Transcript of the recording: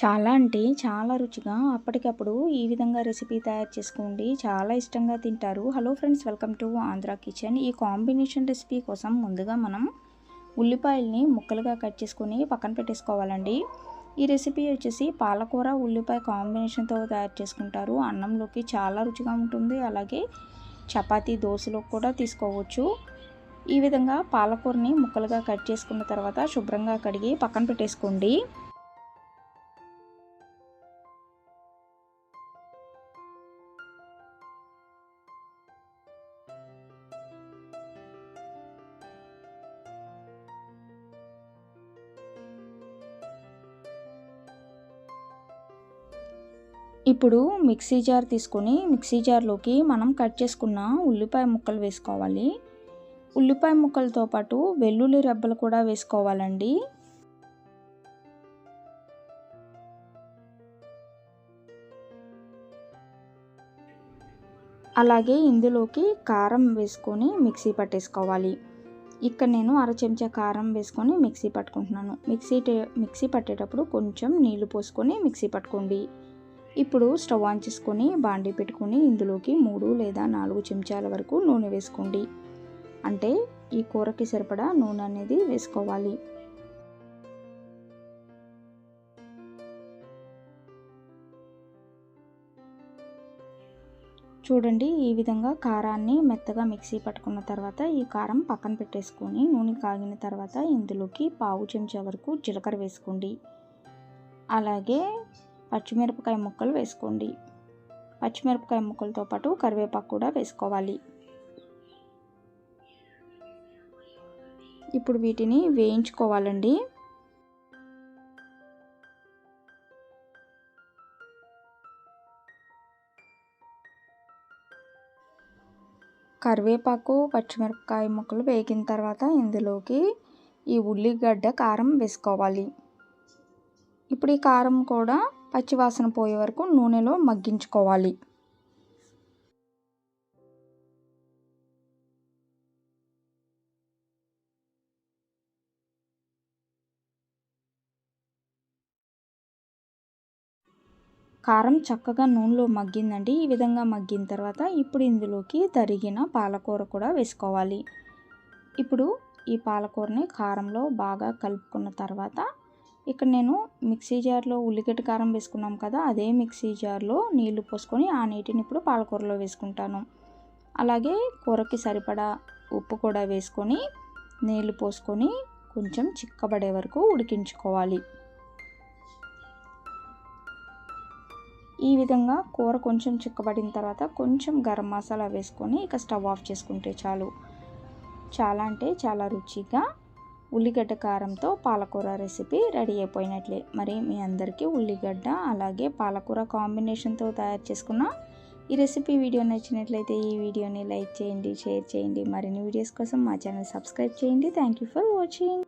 చాలా అంటే చాలా రుచిగా అప్పటికప్పుడు ఈ విధంగా రెసిపీ తయారు చేసుకోండి. చాలా ఇష్టంగా తింటారు. Hello friends welcome to Andhra kitchen. ఈ కాంబినేషన్ రెసిపీ కోసం ముందుగా మనం ఉల్లిపాయల్ని ముక్కలుగా కట్ చేసుకొని పక్కన పెట్టేసుకోవాలండి. ఈ రెసిపీ వచ్చేసి పాలకూర ఉల్లిపాయ కాంబినేషన్తో తయారు చేసుకుంటారు. అన్నంలోకి చాలా రుచిగా ఉంటుంది. అలాగే చపాతీ దోశలో కూడా తీసుకోవచ్చు. ఈ విధంగా పాలకూరని ముక్కలుగా కట్ చేసుకున్న తర్వాత శుభ్రంగా కడిగి పక్కన పెట్టేసుకోండి. ఇప్పుడు మిక్సీ జార్ తీసుకొని మిక్సీ జార్లోకి మనం కట్ చేసుకున్న ఉల్లిపాయ ముక్కలు వేసుకోవాలి. ఉల్లిపాయ ముక్కలతో పాటు వెల్లుల్లి రెబ్బలు కూడా వేసుకోవాలండి. అలాగే ఇందులోకి కారం వేసుకొని మిక్సీ పట్టేసుకోవాలి. ఇక్కడ నేను అర చెంచా కారం వేసుకొని మిక్సీ పట్టుకుంటున్నాను. మిక్సీ మిక్సీ పట్టేటప్పుడు కొంచెం నీళ్ళు పోసుకొని మిక్సీ పట్టుకోండి. ఇప్పుడు స్టవ్ ఆన్ చేసుకొని బాండీ పెట్టుకొని ఇందులోకి మూడు లేదా నాలుగు చెంచాల వరకు నూనె వేసుకోండి. అంటే ఈ కూరకి సరిపడా నూనె అనేది వేసుకోవాలి. చూడండి ఈ విధంగా కారాన్ని మెత్తగా మిక్సీ పట్టుకున్న తర్వాత ఈ కారం పక్కన పెట్టేసుకొని నూనె కాగిన తర్వాత ఇందులోకి పావు చెంచా వరకు జీలకర్ర వేసుకోండి. అలాగే పచ్చిమిరపకాయ ముక్కలు వేసుకోండి. పచ్చిమిరపకాయ ముక్కలతో పాటు కరివేపాకు కూడా వేసుకోవాలి. ఇప్పుడు వీటిని వేయించుకోవాలండి. కరివేపాకు పచ్చిమిరపకాయ ముక్కలు వేగిన తర్వాత ఇందులోకి ఈ ఉల్లిగడ్డ కారం వేసుకోవాలి. ఇప్పుడు ఈ కారం కూడా పచ్చివాసన పోయే వరకు నూనెలో మగ్గించుకోవాలి. కారం చక్కగా నూనెలో మగ్గిందండి. ఈ విధంగా మగ్గిన తర్వాత ఇప్పుడు ఇందులోకి తరిగిన పాలకూర కూడా వేసుకోవాలి. ఇప్పుడు ఈ పాలకూరని కారంలో బాగా కలుపుకున్న తర్వాత ఇక్కడ నేను మిక్సీ జార్లో ఉల్లిగడ్డ కారం వేసుకున్నాం కదా అదే మిక్సీ జార్లో నీళ్ళు పోసుకొని ఆ నీటిని ఇప్పుడు పాలకూరలో వేసుకుంటాను. అలాగే కూరకి సరిపడా ఉప్పు కూడా వేసుకొని నీళ్ళు పోసుకొని కొంచెం చిక్కబడే వరకు ఉడికించుకోవాలి. ఈ విధంగా కూర కొంచెం చిక్కబడిన తర్వాత కొంచెం గరం మసాలా వేసుకొని ఇక స్టవ్ ఆఫ్ చేసుకుంటే చాలు. చాలా అంటే చాలా రుచిగా ఉల్లిగడ్డ కారంతో పాలకూర రెసిపీ రెడీ అయిపోయినట్లే. మరి మీ అందరికీ ఉల్లిగడ్డ అలాగే పాలకూర కాంబినేషన్తో తయారు చేసుకున్న ఈ రెసిపీ వీడియో నచ్చినట్లయితే ఈ వీడియోని లైక్ చేయండి షేర్ చేయండి. మరిన్ని వీడియోస్ కోసం మా ఛానల్ సబ్స్క్రైబ్ చేయండి. Thank you for watching.